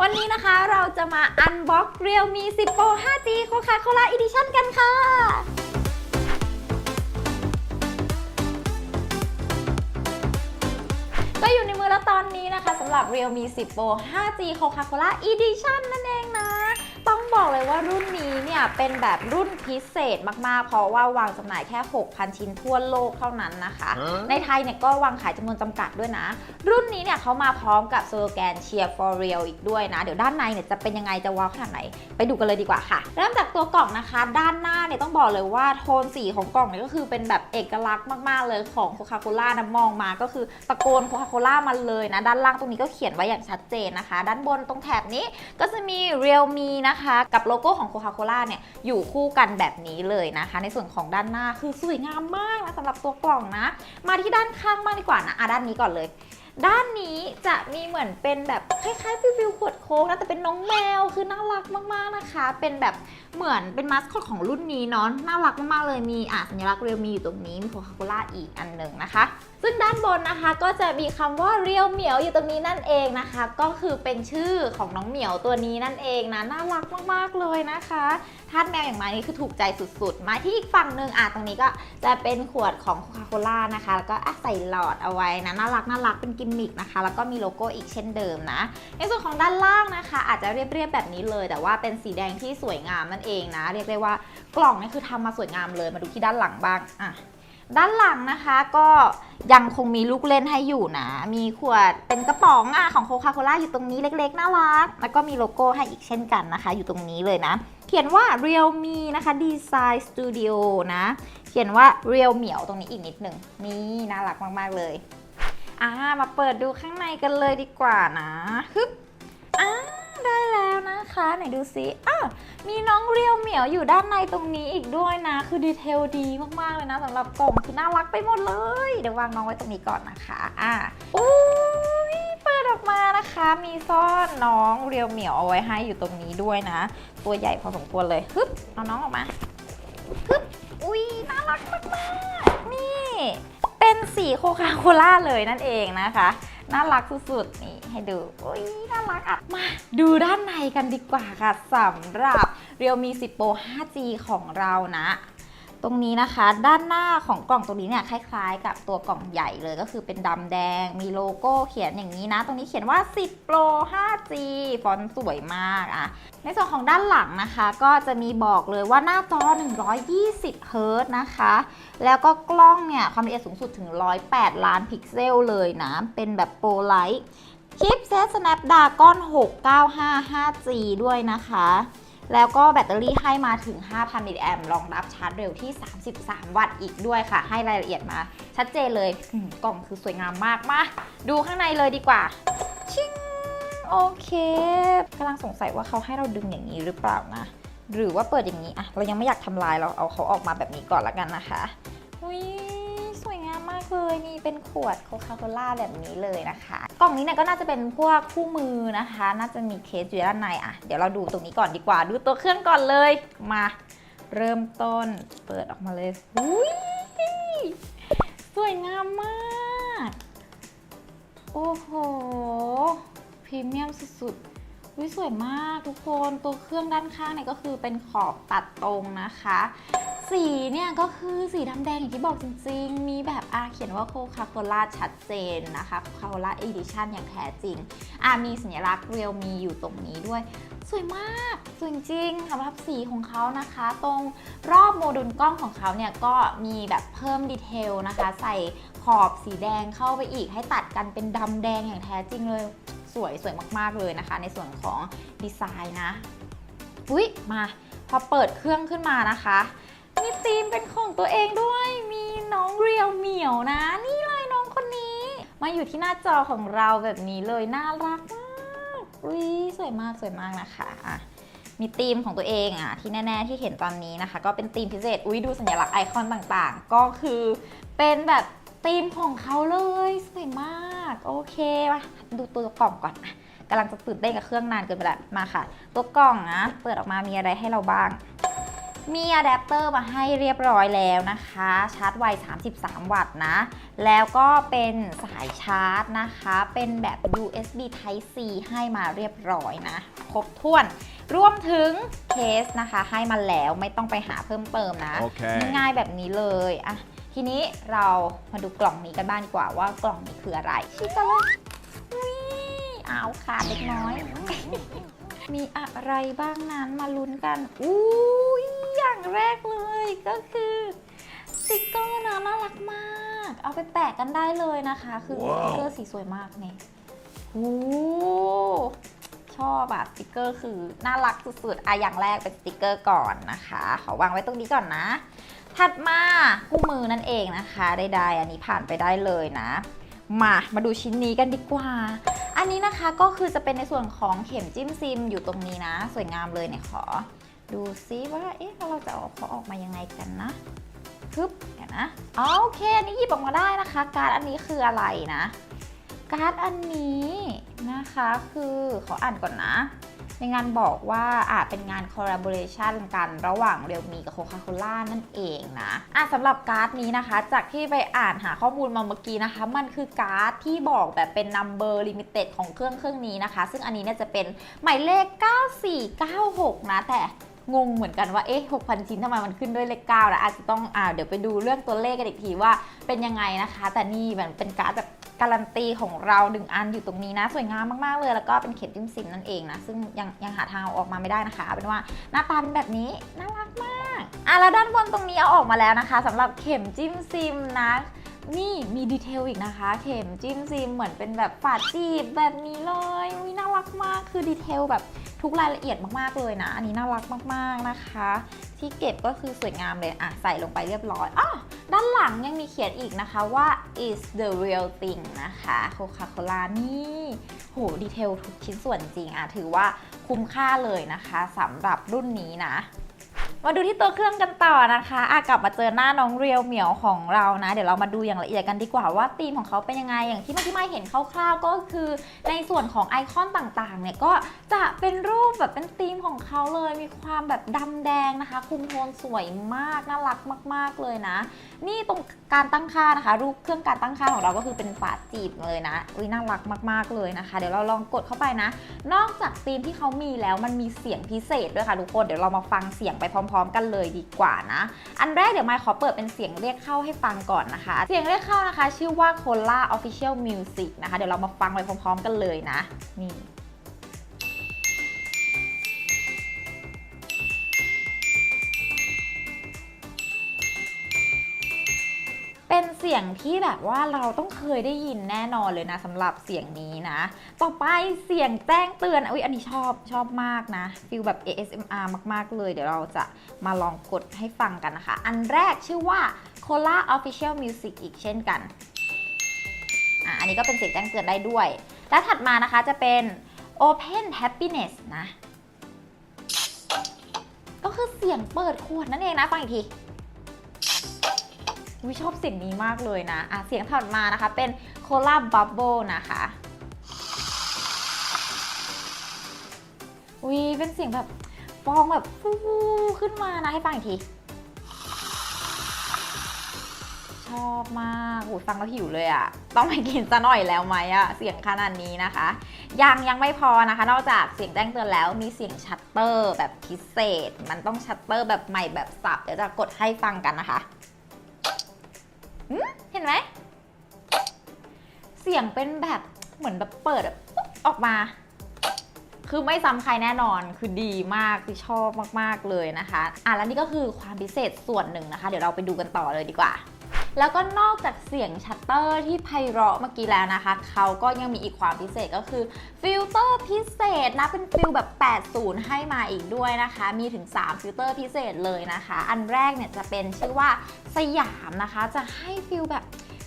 วันนี้นะคะเราจะมาอันบ็อกเรียวมี 10 Pro 5G โคคาโคล่าอีดิชั่นกันค่ะ ก็อยู่ในมือแล้วตอนนี้นะคะสำหรับ Realme 10 Pro 5G Coca-Cola Edition นั่นเองนะ ต้อง บอกเลยว่ารุ่นนี้เนี่ยเป็นแบบรุ่นพิเศษมากๆ เพราะว่าวางจำหน่ายแค่ 6,000 ชิ้นทั่วโลกเท่านั้นนะคะ ในไทยเนี่ยก็วางขายจำนวนจำกัดด้วยนะ รุ่นนี้เนี่ยเขามาพร้อมกับสโลแกน Cheer for Real อีกด้วยนะ เดี๋ยวด้านในเนี่ยจะเป็นยังไงจะว้าวขนาดไหน ไปดูกันเลยดีกว่าค่ะ เริ่มจากตัวกล่องนะคะ ด้านหน้าเนี่ยต้องบอกเลยว่าโทนสีของกล่องเนี่ยก็คือเป็นแบบเอกลักษณ์มากๆ เลยของโคคาโคล่านะมองมาก็คือตะโกนโคคาโคล่ามาเลยนะ ด้านล่างตรงนี้ก็เขียนไว้อย่างชัดเจนนะคะ ด้านบนตรงแถบนี้ก็จะมี Realme นะคะกับโลโก้ของโคคาโคล่าเนี่ยอยู่คู่กันแบบนี้เลยนะคะ ในส่วนของด้านหน้าคือสวยงามมากนะสำหรับตัวกล่องนะ มาที่ด้านข้างมากดีกว่านะอะด้านนี้ก่อนเลย ด้านนี้จะมีเหมือนเป็นแบบคล้ายๆฟิวฟิวขวดโค้กนะแต่เป็นน้องแมวคือน่ารักมากๆนะคะ เป็นแบบเหมือนเป็นมาสคอตของรุ่นนี้เนาะน่ารักมากๆเลยมีอะสัญลักษณ์เรียวมีอยู่ตรงนี้มีโคคาโคล่าอีกอันหนึ่งนะคะ ซึ่งด้านบนนะคะก็จะมีคำว่าเรียวเหมียวอยู่ตรงนี้นั่นเองนะคะ ก็คือเป็นชื่อของน้องเหมียวตัวนี้นั่นเองนะน่ารักมากๆเลยนะคะทาสแมวอย่างมานี่คือถูกใจสุดๆ มาที่อีกฝั่งหนึ่งอะตรงนี้ก็จะเป็นขวดของโคคาโคล่านะคะแล้วก็ใส่หลอดเอาไว้นะน่ารักน่ารักเป็นกิมมิกนะคะ แล้วก็มีโลโก้อีกเช่นเดิมนะ ในส่วนของด้านล่างนะคะ อาจจะเรียบๆแบบนี้เลย แต่ว่าเป็นสีแดงที่สวยงามนั่นเองนะ เรียกได้ว่ากล่องนี่คือทำมาสวยงามเลย มาดูที่ด้านหลังบ้างอะด้านหลังนะคะก็ยังคงมีลูกเล่นให้อยู่นะ มีขวดเป็นกระป๋องอะของโคคาโคล่าอยู่ตรงนี้เล็กๆ น่ารัก แล้วก็มีโลโก้ให้อีกเช่นกันนะคะ อยู่ตรงนี้เลยนะ เขียนว่า Realme นะคะ Design Studio นะ เขียนว่า Real เหมียวตรงนี้อีกนิดหนึ่งนี่น่ารักมากๆเลย อ่ามาเปิดดูข้างในกันเลยดีกว่านะฮึบอ่าได้แล้วนะคะไหนดูซิอ้ามีน้องเรียวเหมียวอยู่ด้านในตรงนี้อีกด้วยนะ คือดีเทลดีมากๆเลยนะสำหรับกล่องคือน่ารักไปหมดเลย เดี๋ยววางน้องไว้ตรงนี้ก่อนนะคะอะอุ้ยเปิดออกมานะคะ มีซ่อนน้องเรียวเหมียวเอาไว้ให้อยู่ตรงนี้ด้วยนะ ตัวใหญ่พอสมควรเลยฮึบเอาน้องออกมาฮึบอุ้ยน่ารักมากๆนี่ เป็นสีโคคาโคล่าเลยนั่นเองนะคะ น่ารักสุดๆ นี่ให้ดูอุ้ยน่ารักอะ มาดูด้านในกันดีกว่าค่ะสำหรับ Realme 10 Pro 5G ของเรานะ ตรงนี้นะคะ ด้านหน้าของกล่องตรงนี้เนี่ยคล้ายๆ กับตัวกล่องใหญ่เลยก็คือเป็นดำแดง มีโลโก้เขียนอย่างนี้นะ ตรงนี้เขียนว่า 10 Pro 5G ฟอนต์สวยมากอะในส่วนของด้านหลังนะคะ ก็จะมีบอกเลยว่าหน้าจอ 120เฮิรต์นะคะ แล้วก็กล้องเนี่ยความละเอียดสูงสุดถึง 108 ล้านพิกเซลเลยนะ เป็นแบบโปรไลท์ชิปเซต Snapdragon 695 5G ด้วยนะคะ แล้วก็แบตเตอรี่ให้มาถึง 5,000 มิลลิแอมรองรับชาร์จเร็วที่ 33 วัตต์อีกด้วยค่ะ ให้รายละเอียดมาชัดเจนเลยกล่องคือสวยงามมากมาดูข้างในเลยดีกว่า ชิงโอเคกำลังสงสัยว่าเขาให้เราดึงอย่างนี้หรือเปล่านะ หรือว่าเปิดอย่างนี้อะเรายังไม่อยากทำลายเราเอาเขาออกมาแบบนี้ก่อนละกันนะคะอุ้ย เลยนี่เป็นขวดโคคาโคล่าแบบนี้เลยนะคะ กล่องนี้เนี่ยก็น่าจะเป็นพวกคู่มือนะคะ น่าจะมีเคสอยู่ด้านในอะเดี๋ยวเราดูตรงนี้ก่อนดีกว่า ดูตัวเครื่องก่อนเลยมาเริ่มต้นเปิดออกมาเลยอุ้ยสวยงามมาก โอ้โหพรีเมียมสุดๆวิสวยมากทุกคนตัวเครื่องด้านข้างเนี่ยก็คือเป็นขอบตัดตรงนะคะ สีเนี่ยก็คือสีดำแดงอย่างที่บอกจริงๆ มีแบบอาเขียนว่าโคคาโคล่าชัดเจนนะคะโคคาโคล่าเอดิชันอย่างแท้จริงอามีสัญลักษณ์เรียลมีอยู่ตรงนี้ด้วย สวยมาก สวยจริงสำหรับสีของเขานะคะ ตรงรอบโมดูลกล้องของเขาเนี่ยก็มีแบบเพิ่มดีเทลนะคะ ใส่ขอบสีแดงเข้าไปอีกให้ตัดกันเป็นดำแดงอย่างแท้จริงเลยสวยสวยมากๆเลยนะคะ ในส่วนของดีไซน์นะอุ๊ยมาพอเปิดเครื่องขึ้นมานะคะ มีธีมเป็นของตัวเองด้วย มีน้องเรียวเหมียวนะ นี่เลยน้องคนนี้ มาอยู่ที่หน้าจอของเราแบบนี้เลยน่ารักมากอุ๊ยสวยมากสวยมากนะคะอะมีธีมของตัวเองอะที่แน่ๆที่เห็นตอนนี้นะคะ ก็เป็นธีมพิเศษอุ๊ยดูสัญลักษณ์ไอคอนต่างๆ ก็คือเป็นแบบธีมของเขาเลยสวยมากโอเคมาดูตัวกล่องก่อนอะกำลังจะตื่นเต้นกับเครื่องนานเกินไปแล้วมาค่ะ ตัวกล่องนะเปิดออกมามีอะไรให้เราบ้าง มีอะแดปเตอร์มาให้เรียบร้อยแล้วนะคะ ชาร์จไว 33 วัตต์นะ แล้วก็เป็นสายชาร์จนะคะ เป็นแบบ USB Type C ให้มาเรียบร้อยนะ ครบถ้วนรวมถึงเคสนะคะให้มาแล้วไม่ต้องไปหาเพิ่มเติมนะ Okay. ง่ายๆแบบนี้เลยอะทีนี้เรามาดูกล่องนี้กันบ้างดีกว่าว่ากล่องนี้คืออะไร ชิคกันเลยอุ๊ยเอาขาดเล็กน้อย มีอะไรบ้างนั้นมาลุ้นกัน อุ้ย อย่างแรกเลยก็คือสติกเกอร์นะน่ารักมาก เอาไปแปะกันได้เลยนะคะ คือสว้าวติกเกอร์สีสวยมากเนี่ยโอ้ชอบอะสติกเกอร์คือน่ารักสุดๆอะอย่างแรกเป็นสติกเกอร์ก่อนนะคะ ขอวางไว้ตรงนี้ก่อนนะ ถัดมาคู่มือนั่นเองนะคะใดๆอันนี้ผ่านไปได้เลยนะ มามาดูชิ้นนี้กันดีกว่า อันนี้นะคะก็คือจะเป็นในส่วนของเข็มจิ้มซิมอยู่ตรงนี้นะ สวยงามเลยเนี่ยขอ ดูซิว่า เอ๊ะเราจะเอาเขาออกมายังไงกันนะฮึบเดี๋ยวนะโอเคอันนี้หยิบออกมาได้นะคะ การ์ดอันนี้คืออะไรนะ การ์ดอันนี้นะคะคือขออ่านก่อนนะ ในงานบอกว่าอาจเป็นงาน collaboration กันระหว่างเรียวมีกับโคคาโคล่านั่นเองนะอะสำหรับการ์ดนี้นะคะ จากที่ไปอ่านหาข้อมูลมาเมื่อกี้นะคะ มันคือการ์ดที่บอกแบบเป็น number limited ของเครื่องเครื่องนี้นะคะ ซึ่งอันนี้เนี่ยจะเป็นหมายเลข 9496 นะแต่ งงเหมือนกันว่าเอ๊ะ6,000 ชิ้นทำไมมันขึ้นด้วยเลข9นะอาจจะต้องอ่าเดี๋ยวไปดูเรื่องตัวเลขกันอีกทีว่าเป็นยังไงนะคะ แต่นี่แบบเป็นการ์ดแบบการันตีของเราหนึ่งอันอยู่ตรงนี้นะ สวยงามมากๆเลย แล้วก็เป็นเข็มจิ้มซิมนั่นเองนะ ซึ่งยังยังหาทางเอาออกมาไม่ได้นะคะ เป็นว่าหน้าตาเป็นแบบนี้ น่ารักมากอะแล้วด้านบนตรงนี้เอาออกมาแล้วนะคะสำหรับเข็มจิ้มซิมนะนี่มีดีเทลอีกนะคะ เข็มจิ้มซิมเหมือนเป็นแบบฝาจีบแบบนี้เลย รักมากคือดีเทลแบบทุกรายละเอียดมากๆเลยนะ อันนี้น่ารักมากๆนะคะ ที่เก็บก็คือสวยงามเลยอะใส่ลงไปเรียบร้อยอ๋อด้านหลังยังมีเขียนอีกนะคะว่า is the real thing นะคะโคคาโคลานี่โหดีเทลทุกชิ้นส่วนจริงอะถือว่าคุ้มค่าเลยนะคะสำหรับรุ่นนี้นะ มาดูที่ตัวเครื่องกันต่อนะคะอะกลับมาเจอหน้าน้องเรียวเหมียวของเรานะ เดี๋ยวเรามาดูอย่างละเอียดกันดีกว่าว่าธีมของเขาเป็นยังไง อย่างที่เมื่อกี้ไม่เห็นคร่าวๆก็คือในส่วนของไอคอนต่างๆ เนี่ยก็จะเป็นรูปแบบเป็นธีมของเขาเลย มีความแบบดำแดงนะคะ คุมโทนสวยมาก น่ารักมาก ๆ เลยนะ นี่ตรงการตั้งค่านะคะ รูปเครื่องการตั้งค่าของเราก็คือเป็นฝาจีบเลยนะ อุ้ยน่ารักมาก ๆ เลยนะคะ เดี๋ยวเราลองกดเข้าไปนะ นอกจากธีมที่เขามีแล้วมันมีเสียงพิเศษด้วยค่ะทุกคน เดี๋ยวเรามาฟังเสียงไปพร้อมๆกันเลยดีกว่านะ อันแรกเดี๋ยวไมค์ขอเปิดเป็นเสียงเรียกเข้าให้ฟังก่อนนะคะ เสียงเรียกเข้านะคะ ชื่อว่า Cola Official Music นะคะ เดี๋ยวเรามาฟังไปพร้อม ๆ กันเลยนะ นี่ เสียงที่แบบว่าเราต้องเคยได้ยินแน่นอนเลยนะสำหรับเสียงนี้นะ ต่อไปเสียงแจ้งเตือนอุ้ยอันนี้ชอบชอบมากนะฟิลแบบ ASMR มากๆ เลยเดี๋ยวเราจะมาลองกดให้ฟังกันนะคะ อันแรกชื่อว่า Cola Official Music อีกเช่นกันอะอันนี้ก็เป็นเสียงแจ้งเตือนได้ด้วย และถัดมานะคะจะเป็น Open Happiness นะ ก็คือเสียงเปิดขวดนั่นเองนะ ฟังอีกที วิชอบสียงนี้มากเลยนะอะเสียงถัดมานะคะ เป็น Cola Bubble นะคะวิเป็นเสียงแบบฟองแบบฟูขึ้นมานะให้ฟังอีกทีชอบมากโหฟังแล้วหิวเลยอะ่ะ ต้องไปกินซะหน่อยแล้วไหมอะ่ะ เสียงขนาดนี้นะคะ ยังยังไม่พอนะคะ นอกจากเสียงแจ้งเตือนแล้วมีเสียงชัตเตอร์แบบพิเศษ มันต้องชัตเตอร์แบบใหม่แบบสับ เดี๋ยวจะกดให้ฟังกันนะคะ เห็นไหม เสียงเป็นแบบเหมือนแบบเปิดอะปุ๊บออกมา คือไม่ซ้ำใครแน่นอน คือดีมากคือชอบมากๆเลยนะคะ อะแล้วนี่ก็คือความพิเศษส่วนหนึ่งนะคะ เดี๋ยวเราไปดูกันต่อเลยดีกว่า แล้วก็นอกจากเสียงชัตเตอร์ที่ไพเราะเมื่อกี้แล้วนะคะ เขาก็ยังมีอีกความพิเศษก็คือฟิลเตอร์พิเศษนะเป็นฟิลแบบ 80 ให้มาอีกด้วยนะคะ มีถึง 3 ฟิลเตอร์พิเศษเลยนะคะ อันแรกเนี่ยจะเป็นชื่อว่าสยามนะคะ จะให้ฟิลแบบ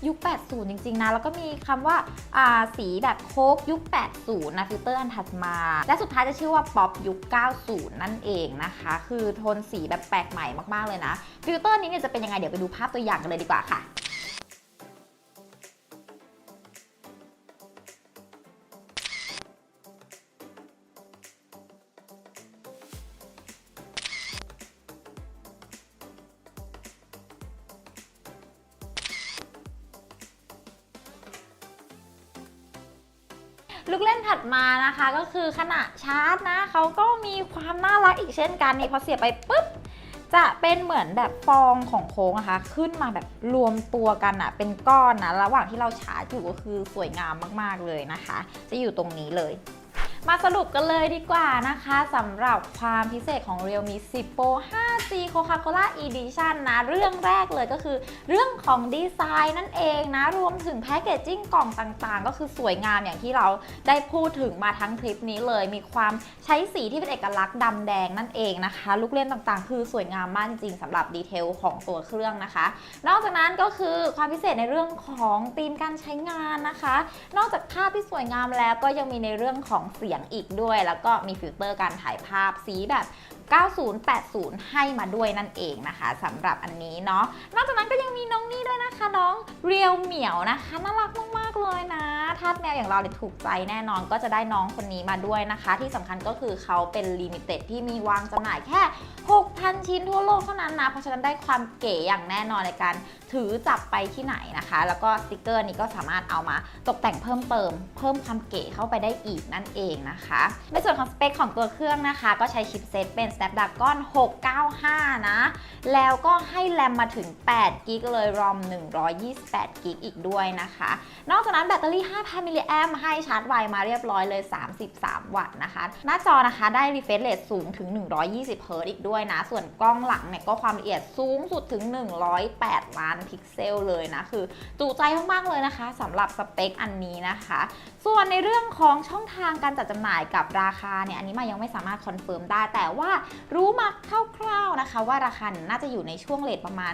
ยุค 80 จริงๆนะ แล้วก็มีคำว่าอ่าสีแบบโคกยุค 80 นะฟิลเตอร์อันถัดมา และสุดท้ายจะชื่อว่าป๊อปยุค 90 นั่นเองนะคะ คือโทนสีแบบแปลกใหม่มากๆเลยนะ ฟิลเตอร์นี้เนี่ยจะเป็นยังไงเดี๋ยวไปดูภาพตัวอย่างกันเลยดีกว่าค่ะ ลูกเล่นถัดมานะคะก็คือขณะชาร์จนะเขาก็มีความน่ารักอีกเช่นกันนี่พอเสียบไปปุ๊บจะเป็นเหมือนแบบฟองของโค้งนะคะ ขึ้นมาแบบรวมตัวกันอะเป็นก้อนนะระหว่างที่เราชาร์จอยู่ก็คือสวยงามมากๆเลยนะคะ จะอยู่ตรงนี้เลย มาสรุปกันเลยดีกว่านะคะสำหรับความพิเศษของ Realme 10 Pro 5G Coca-Cola Edition นะเรื่องแรกเลยก็คือเรื่องของดีไซน์นั่นเองนะ รวมถึงแพคเกจจิ้งกล่องต่างๆ ก็คือสวยงามอย่างที่เราได้พูดถึงมาทั้งคลิปนี้เลย มีความใช้สีที่เป็นเอกลักษณ์ดำแดงนั่นเองนะคะ ลูกเล่นต่างๆ คือสวยงามมากจริงๆสำหรับดีเทลของตัวเครื่องนะคะ นอกจากนั้นก็คือความพิเศษในเรื่องของธีมการใช้งานนะคะ นอกจากภาพที่สวยงามแล้วก็ยังมีในเรื่องของเสียงอีกด้วย แล้วก็มีฟิลเตอร์การถ่ายภาพสีแบบ 9080 ให้มาด้วยนั่นเองนะคะสำหรับอันนี้เนาะนอกจากนั้นก็ยังมีน้องนี่ด้วยนะคะน้องเรียวเหมียวนะคะน่ารักมากๆเลยนะทาสแมวอย่างเราเนี่ยถูกใจแน่นอนก็จะได้น้องคนนี้มาด้วยนะคะ ที่สำคัญก็คือเขาเป็นลิมิเต็ดที่มีวางจำหน่ายแค่ 6,000 ชิ้นทั่วโลกเท่านั้นนะ เพราะฉะนั้นได้ความเก๋อย่างแน่นอนในการถือจับไปที่ไหนนะคะ แล้วก็สติกเกอร์นี้ก็สามารถเอามาตกแต่งเพิ่มเติม เพิ่มความเก๋เข้าไปได้อีกนั่นเองนะคะ ในส่วนของสเปคของตัวเครื่องนะคะ ก็ใช้ชิปเซตเป็น Snapdragon 695 นะ แล้วก็ให้แรมมาถึง8กิกเลย ROM 128กิกอีกด้วยนะคะนอกจากนั้นแบตเตอรี่ 5,000 มิลลิแอมให้ชาร์จไวมาเรียบร้อยเลย 33 วัตต์นะคะ หน้าจอนะคะได้ refresh rate สูงถึง 120 เฮิร์ตอีกด้วยนะ ส่วนกล้องหลังเนี่ยก็ความละเอียดสูงสุดถึง 108 ล้านพิกเซลเลยนะ คือจุใจมาก ๆ เลยนะคะสำหรับสเปคอันนี้นะคะ ส่วนในเรื่องของช่องทางการจัดจำหน่ายกับราคาเนี่ยอันนี้มายังไม่สามารถคอนเฟิร์มได้ แต่ว่ารู้มาคร่าวๆนะคะ ว่าราคานน่าจะอยู่ในช่วงเลทประมาณ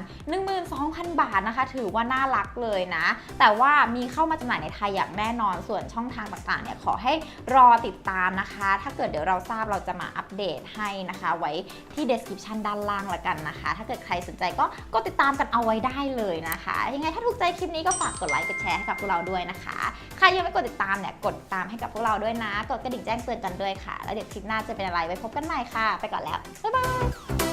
12,000 บาทนะคะ ถือว่าน่ารักเลยนะ แต่ว่ามีเข้ามาจำหน่ายในไทยอย่างแน่นอนส่วนช่องทางต่างๆเนี่ยขอให้รอติดตามนะคะ ถ้าเกิดเดี๋ยวเราทราบเราจะมาอัปเดตให้นะคะ ไว้ที่ description ด้านล่างละกันนะคะ ถ้าเกิดใครสนใจก็กดติดตามกันเอาไว้ได้เลยนะคะ ยังไงถ้าถูกใจคลิปนี้ก็ฝากกดไลค์กดแชร์ให้กับพวกเราด้วยนะคะใครยังไม่กดติดตามเนี่ยกดตามให้กับพวกเราด้วยนะ กดกระดิ่งแจ้งเตือนกันด้วยค่ะ แล้วเดี๋ยวคลิปหน้าจะเป็นอะไรไว้พบกันใหม่ค่ะ ไปก่อนแล้วบ๊ายบาย